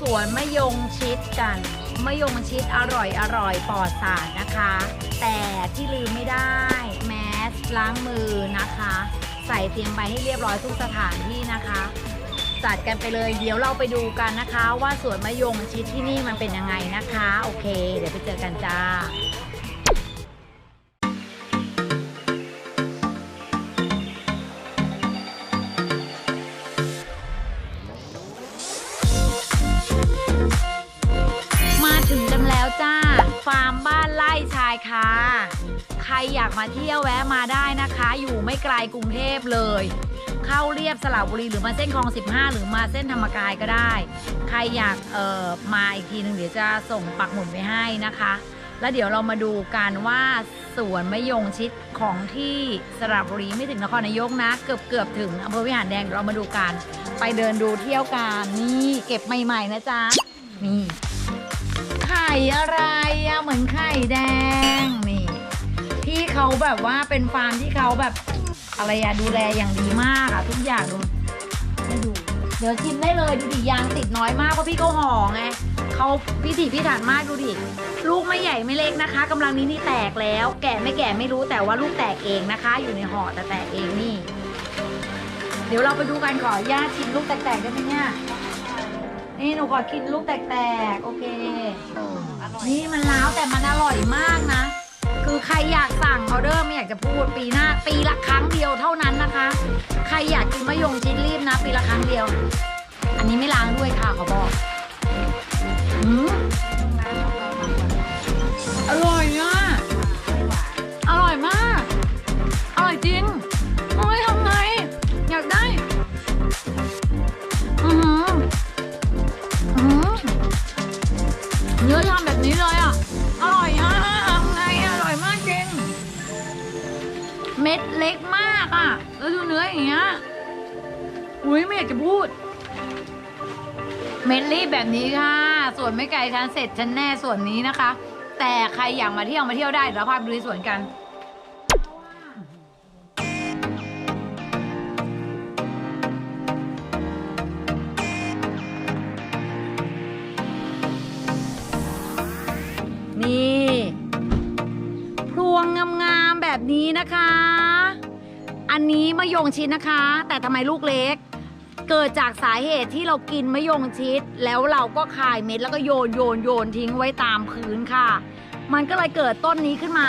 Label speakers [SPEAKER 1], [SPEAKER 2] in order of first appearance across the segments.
[SPEAKER 1] สวนมะยงชิดกันมะยงชิดอร่อยอร่อยปลอดสารนะคะ แต่ที่ลืมไม่ได้ แมสล้างมือนะคะ ใส่เตรียมไปให้เรียบร้อยทุกสถานที่นะคะ จัดกันไปเลยเดี๋ยวเราไปดูกันนะคะ ว่าสวนมะยงชิดที่นี่มันเป็นยังไงนะคะ โอเค เดี๋ยวไปเจอกันจ้า คาใครอยากมาเที่ยวแวะมาได้นะคะ อยู่ไม่ไกลกรุงเทพเลย เข้าเรียบสระบุรีหรือมาเส้นคลอง 15 หรือมาเส้นธรรมกายก็ได้ ใครอยากเอ่อมาอีกทีหนึ่งเดี๋ยวจะส่งปักหมุดไปให้นะคะ แล้วเดี๋ยวเรามาดูกันว่าสวนมะยงชิดของที่สระบุรีไม่ถึงนครนายกนะ เกือบเกือบถึงอำเภอวิหารแดงเดี๋ยวเรามาดูกัน ไปเดินดูเที่ยวกันนี่เก็บใหม่ๆนะจ๊ะนี่ อะไรอะเหมือนไข่แดงนี่ที่เขาแบบว่าเป็นฟาร์มที่เขาแบบอะไรอะดูแลอย่างดีมากอะทุกอย่างดูให้ดู เดี๋ยวชิมได้เลยดูดิยางติดน้อยมากเพราะพี่เขาห่อไงเขาพิถีพิถันมากดูดิลูกไม่ใหญ่ไม่เล็กนะคะกำลังนี้นี่แตกแล้ว แก่ไม่แก่ไม่รู้แต่ว่าลูกแตกเองนะคะ อยู่ในห่อแต่แตกเองนี่ เดี๋ยวเราไปดูกันขอญาตชิมลูกแตกๆได้ไหมเนี่ยนี่หนูขอกินลูกแตกๆโอเค นี่มันล้าวแต่มันอร่อยมากนะ คือใครอยากสั่งออเดอร์ไม่อยากจะพูดปีหน้า ปีละครั้งเดียวเท่านั้นนะคะ ใครอยากกินมะยงชิดรีบนะ ปีละครั้งเดียว อันนี้ไม่ล้างด้วยค่ะเขาบอกอืม อเนื้ออย่างเงี้ย อุ้ยไม่อยากจะพูด เม็ดรีบแบบนี้ค่ะ ส่วนไม่ไกลฉันเสร็จฉันแน่ส่วนนี้นะคะ แต่ใครอยากมาเที่ยวมาเที่ยวได้เดี๋ยวเราพาไปดูในสวนกันนี่พรวงงามๆแบบนี้นะคะ อันนี้มะยงชิดนะคะ แต่ทำไมลูกเล็ก เกิดจากสาเหตุที่เรากินมะยงชิด แล้วเราก็คายเม็ดแล้วก็โยนโยนโยนทิ้งไว้ตามพื้นค่ะ มันก็เลยเกิดต้นนี้ขึ้นมา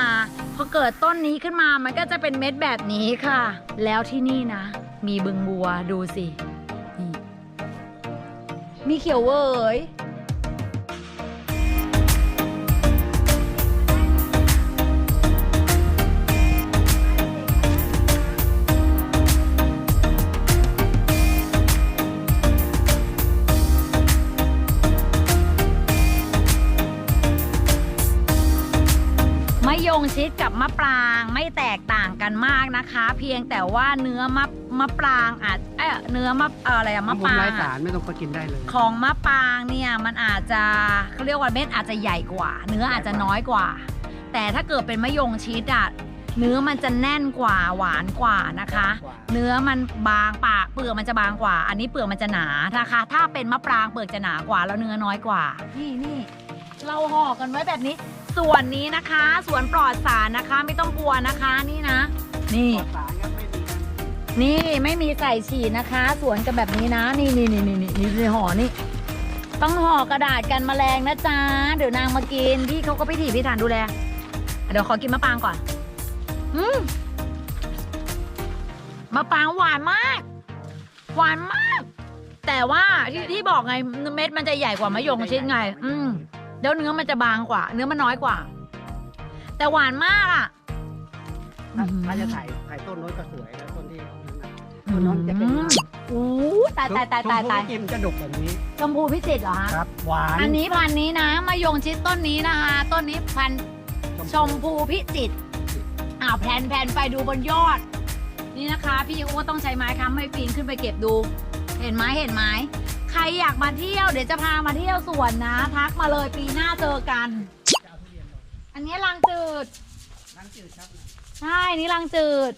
[SPEAKER 1] พอเกิดต้นนี้ขึ้นมามันก็จะเป็นเม็ดแบบนี้ค่ะ แล้วที่นี่นะ มีบึงบัวดูสินี่มีเขียวเว้ย ยงชิดกับมะปรางไม่แตกต่างกันมากนะคะ เพียงแต่ว่าเนื้อมะมะปรางอาจเอยเนื้อมะเอ่ออะไรอะมะ
[SPEAKER 2] ผ
[SPEAKER 1] ป
[SPEAKER 2] ม
[SPEAKER 1] ราง
[SPEAKER 2] ไร้
[SPEAKER 1] อะ
[SPEAKER 2] สารไม่ต้องไปกินได้เลย
[SPEAKER 1] ของมะปรางเนี่ยมันอาจจะเขาเรียกว่าเม็ดอาจจะใหญ่กว่า เนื้ออาจจะน้อยกว่า แต่ถ้าเกิดเป็นมะยงชิดอะเนื้อมันจะแน่นกว่าหวานกว่านะคะ เนื้อมันบางปากเปลือกมันจะบางกว่า อันนี้เปลือกมันจะหนานะคะ ถ้าเป็นมะปรางเปลือกจะหนากว่าแล้วเนื้อน้อยกว่า นี่นี่เราห่อกันไว้แบบนี้ ส่วนนี้นะคะ สวนปลอดสารนะคะ ไม่ต้องกลัวนะคะนี่นะ นี่
[SPEAKER 2] ไม่ดีนะ
[SPEAKER 1] นี่ไม่มีใส่ฉีดนะคะ สวนกันแบบนี้นะ นี่นี่นี่นี่นี่นี่ในห่อนี่ ต้องห่อกระดาษกันแมลงนะจ๊ะ เดี๋ยวนางมากินพี่เขาก็พิถีพิถันดูแล เดี๋ยวขอกินมะปางก่อน อืมมะปางหวานมาก หวานมาก แต่ว่าที่ที่บอกไงเม็ดมันจะใหญ่กว่ามะยงชิดไง อืม แล้วเนื้อมันจะบางกว่า เนื้อมันน้อยกว่า แต่หวานมากอะ
[SPEAKER 2] ถ้า
[SPEAKER 1] อืม
[SPEAKER 2] ถ้าจะถ่ายถ่ายต้นโน้นก็สวยแล้วต้นที่
[SPEAKER 1] อื
[SPEAKER 2] ต้นโน้นจะเป็น
[SPEAKER 1] มอู้ตายตายตายตายตาย
[SPEAKER 2] ชมพูกิมจะดกแบบนี้
[SPEAKER 1] ชมพูพิจิตรเหรอฮะ
[SPEAKER 2] ครับหวาน
[SPEAKER 1] อันนี้พันธุ์นี้นะมายงชิดต้นนี้นะคะ ต้นนี้พันธุ์ชมพูพิจิตรอ้าวแผนแผนไปดูบนยอด นี่นะคะ พี่อู๋ต้องใช้ไม้ค้ำให้ปีนขึ้นไปเก็บดู เห็นไหมเห็นไหมใค รอยากมาเที่ยวเดี๋ยวจะพามาเที่ยวสวนนะ ทักมาเลยปีหน้าเจอกัน อันนี้ลังจืด
[SPEAKER 2] น้ำจืดครับ
[SPEAKER 1] ใช่นี่ล้างจืด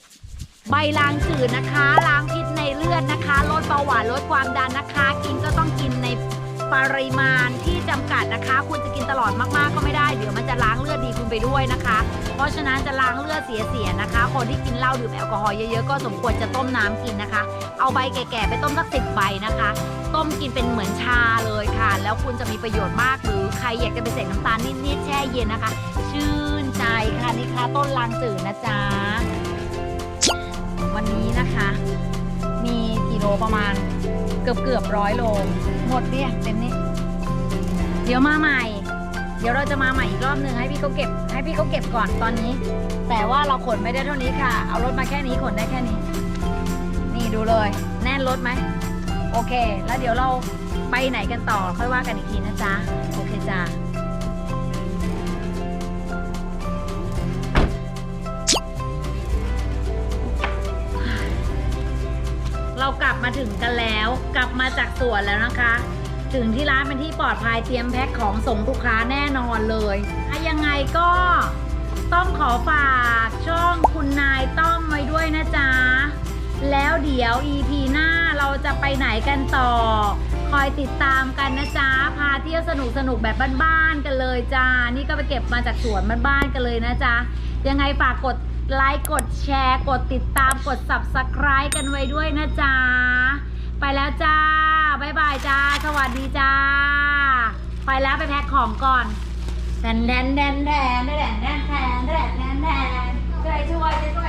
[SPEAKER 1] ใบล้างจืดนะคะล้างพิษในเลือดนะคะลดเบาหวานลดความดันนะคะ กินก็ต้องกินใน ปริมาณที่จำกัดนะคะ คุณจะกินตลอดมากๆก็ไม่ได้ เดี๋ยวมันจะล้างเลือดดีคุณไปด้วยนะคะ เพราะฉะนั้นจะล้างเลือดเสียๆนะคะ คนที่กินเหล้าดื่มแอลกอฮอล์เยอะๆก็สมควรจะต้มน้ำกินนะคะ เอาใบแก่ๆไปต้มสักสิบใบนะคะ ต้มกินเป็นเหมือนชาเลยค่ะ แล้วคุณจะมีประโยชน์มาก หรือใครอยากจะไปใส่น้ำตาลนิดๆแช่เย็นนะคะ ชื่นใจค่ะนี่ค่ะต้นลางจืดนะจ๊ะวันนี้นะคะ มี โลประมาณเกือบเกือบร้อยโล หมดเนี่ยเต็มนี้ เดี๋ยวมาใหม่ เดี๋ยวเราจะมาใหม่อีกรอบหนึ่งให้พี่เขาเก็บ ให้พี่เขาเก็บก่อนตอนนี้ แต่ว่าเราขนไม่ได้เท่านี้ค่ะ เอารถมาแค่นี้ขนได้แค่นี้ นี่ดูเลย แน่นรถไหมโอเค แล้วเดี๋ยวเราไปไหนกันต่อค่อยว่ากันอีกทีนะจ๊ะโอเคจ้าเรา ถึงกันแล้ว กลับมาจากสวนแล้วนะคะ ถึงที่ร้านเป็นที่ปลอดภัยเตรียมแพ็คของส่งลูกค้าแน่นอนเลยยังไงก็ต้องขอฝากช่องคุณนายต้อมไว้ด้วยนะจ๊ะ แล้วเดี๋ยว EP หน้าเราจะไปไหนกันต่อ คอยติดตามกันนะจ๊ะ พาเที่ยวสนุกสนุกแบบบ้านๆกันเลยจ้า นี่ก็ไปเก็บมาจากสวนบ้านๆกันเลยนะจ๊ะ ยังไงฝากกดไลค์ กดแชร์ กดติดตาม กด subscribe กันไว้ด้วยนะจ๊ะ ไปแล้วจ้าบายบายจ้า สวัสดีจ้า ไปแล้วไปแพ็คของก่อนแดนแดนแดนแดนแดนแดนแดนแดนแดนแดนช่วยช่วย